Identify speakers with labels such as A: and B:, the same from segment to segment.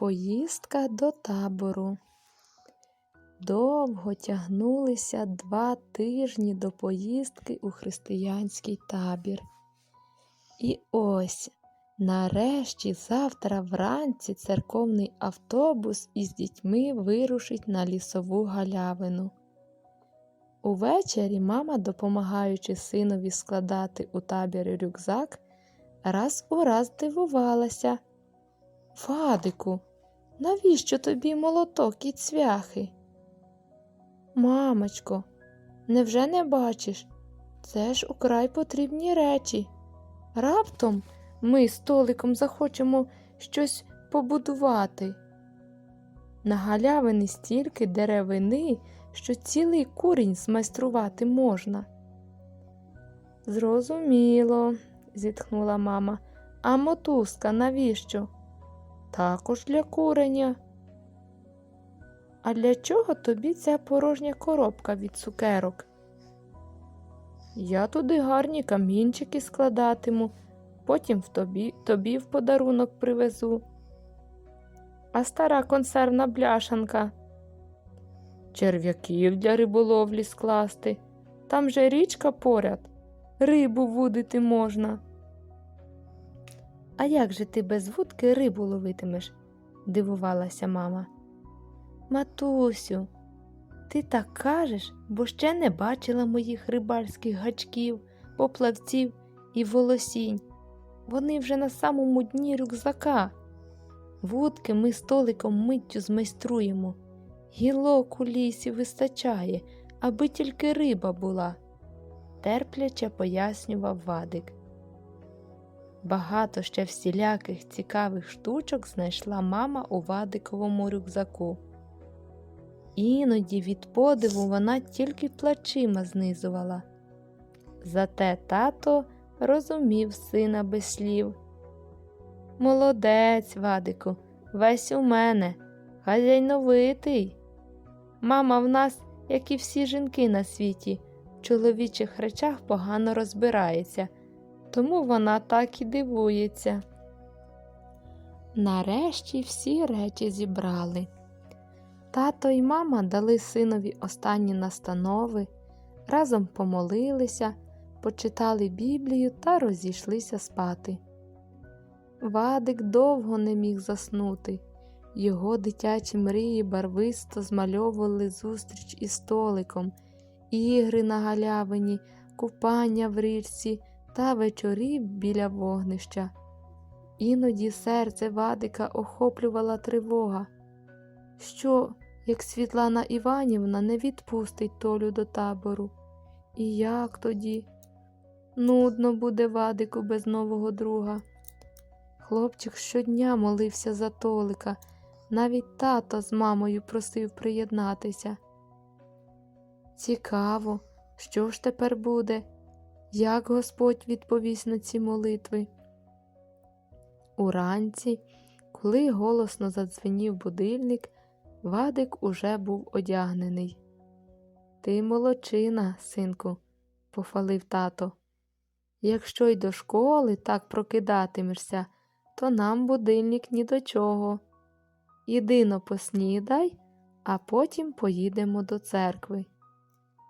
A: Поїздка до табору. Довго тягнулися два тижні до поїздки у християнський табір. І ось, нарешті, завтра вранці церковний автобус із дітьми вирушить на лісову галявину. Увечері мама, допомагаючи синові складати у табірі рюкзак, раз у раз дивувалася. Вадику, навіщо тобі молоток і цвяхи? Мамочко, невже не бачиш? Це ж украй потрібні речі. Раптом ми з Толиком захочемо щось побудувати. На галявині стільки деревини, що цілий курінь змайструвати можна. Зрозуміло, зітхнула мама. А мотузка навіщо? Також для куреня. А для чого тобі ця порожня коробка від цукерок? Я туди гарні камінчики складатиму, потім в тобі, тобі в подарунок привезу. А стара консервна бляшанка. Черв'яків для риболовлі скласти. Там же річка поряд, рибу вудити можна. А як же ти без вудки рибу ловитимеш? дивувалася мама. Матусю, ти так кажеш, бо ще не бачила моїх рибальських гачків, поплавців і волосінь. Вони вже на самому дні рюкзака. Вудки ми столиком миттю змайструємо. Гілок у лісі вистачає, аби тільки риба була, терпляче пояснював Вадик. Багато ще всіляких цікавих штучок знайшла мама у Вадиковому рюкзаку. Іноді від подиву вона тільки плачима знизувала. Зате тато розумів сина без слів. Молодець, Вадику, весь у мене, хазяйновитий. Мама в нас, як і всі жінки на світі, в чоловічих речах погано розбирається, тому вона так і дивується. Нарешті всі речі зібрали. Тато і мама дали синові останні настанови, разом помолилися, почитали Біблію та розійшлися спати. Вадик довго не міг заснути. Його дитячі мрії барвисто змальовували зустріч із столиком, ігри на галявині, купання в річці та вечорі біля вогнища. Іноді серце Вадика охоплювала тривога. Що, як Світлана Іванівна не відпустить Толю до табору? І як тоді? Нудно буде Вадику без нового друга. Хлопчик щодня молився за Толика, навіть тато з мамою просив приєднатися. Цікаво, що ж тепер буде, як Господь відповість на ці молитви. Уранці, коли голосно задзвенів будильник, Вадик уже був одягнений. Ти молодчина, синку, похвалив тато. Якщо й до школи так прокидатимешся, то нам будильник ні до чого. Єдино поснідай, а потім поїдемо до церкви.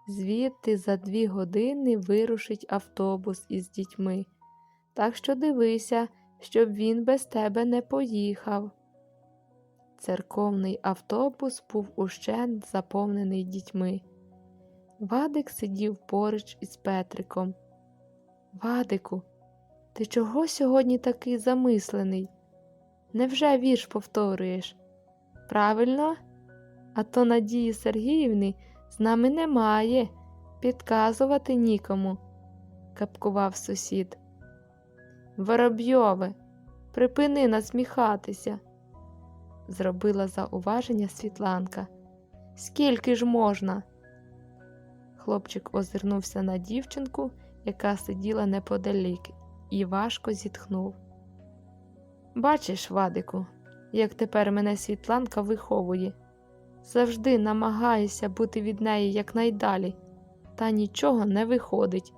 A: Звідти за дві години вирушить автобус із дітьми, так що дивися, щоб він без тебе не поїхав. Церковний автобус був ущент заповнений дітьми. Вадик сидів поруч із Петриком. Вадику, ти чого сьогодні такий замислений? Невже вірш повторюєш? Правильно? А то Надії Сергіївни нами немає, підказувати нікому, капкував сусід. Воробйове, припини насміхатися, зробила зауваження Світланка. Скільки ж можна? Хлопчик озирнувся на дівчинку, яка сиділа неподалік, і важко зітхнув. Бачиш, Вадику, як тепер мене Світланка виховує. Завжди намагаюся бути від неї якнайдалі, та нічого не виходить.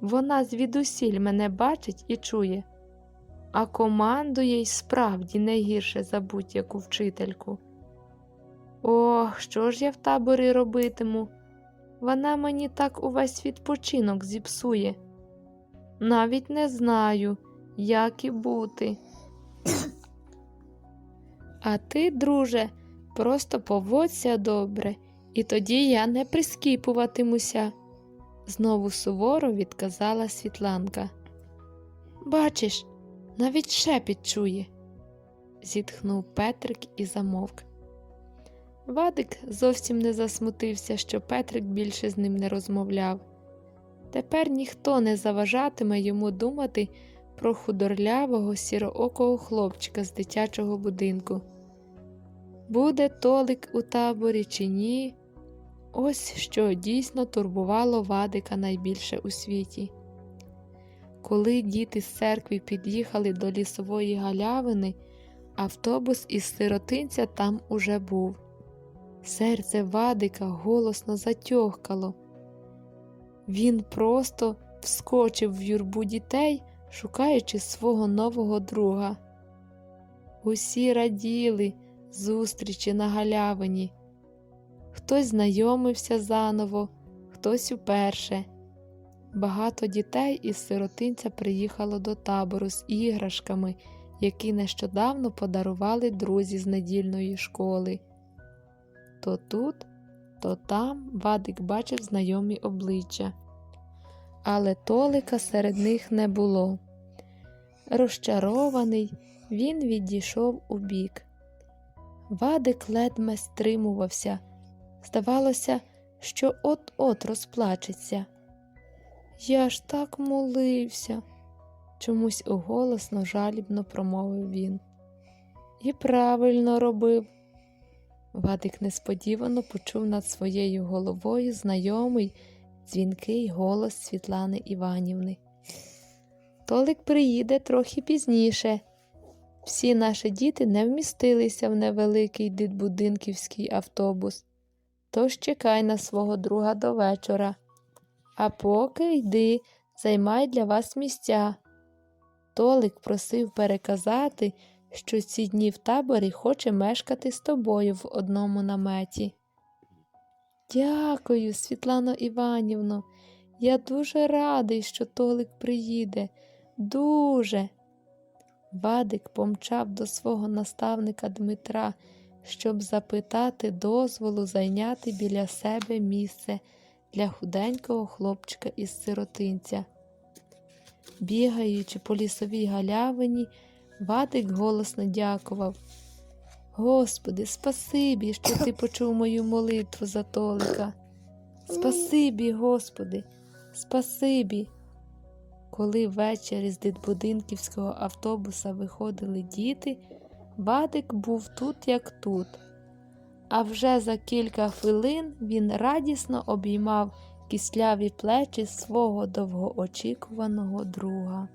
A: Вона звідусіль мене бачить і чує. а командує й справді не гірше за будь-яку вчительку. Ох, що ж я в таборі робитиму? Вона мені так увесь відпочинок зіпсує. Навіть не знаю, як і бути. А ти, друже, просто поводься добре, і тоді я не прискіпуватимуся, знову суворо відказала Світланка. Бачиш, навіть шепіт чує, зітхнув Петрик і замовк. Вадик зовсім не засмутився, що Петрик більше з ним не розмовляв. Тепер ніхто не заважатиме йому думати про худорлявого сіроокого хлопчика з дитячого будинку. Буде толик у таборі чи ні? Ось що дійсно турбувало Вадика найбільше у світі. Коли діти з церкви під'їхали до лісової галявини, автобус із сиротинця там уже був. Серце Вадика голосно затьохкало. Він просто вскочив в юрбу дітей, шукаючи свого нового друга. Усі раділи зустрічі на галявині. Хтось знайомився заново, хтось уперше. Багато дітей із сиротинця приїхало до табору з іграшками, які нещодавно подарували друзі з недільної школи. То тут, то там Вадик бачив знайомі обличчя, але Толика серед них не було. Розчарований, він відійшов у бік. Вадик ледме стримувався. Здавалося, що от-от розплачеться. Я ж так молився, чомусь уголосно жалібно промовив він. І правильно робив. Вадик несподівано почув над своєю головою знайомий дзвінкий голос Світлани Іванівни. Толик приїде трохи пізніше. Всі наші діти не вмістилися в невеликий дитбудинківський автобус, тож чекай на свого друга до вечора. А поки йди, займай для вас місця. Толик просив переказати, що ці дні в таборі хоче мешкати з тобою в одному наметі. Дякую, Світлано Іванівно. Я дуже радий, що Толик приїде. Дуже. Вадик помчав до свого наставника Дмитра, щоб запитати дозволу зайняти біля себе місце для худенького хлопчика із сиротинця. Бігаючи по лісовій галявині, Вадик голосно дякував. Господи, спасибі, що ти почув мою молитву за Толика. Спасибі, Господи, спасибі. Коли ввечері з дитбудинківського автобуса виходили діти, Вадик був тут, як тут. А вже за кілька хвилин він радісно обіймав кисляві плечі свого довгоочікуваного друга.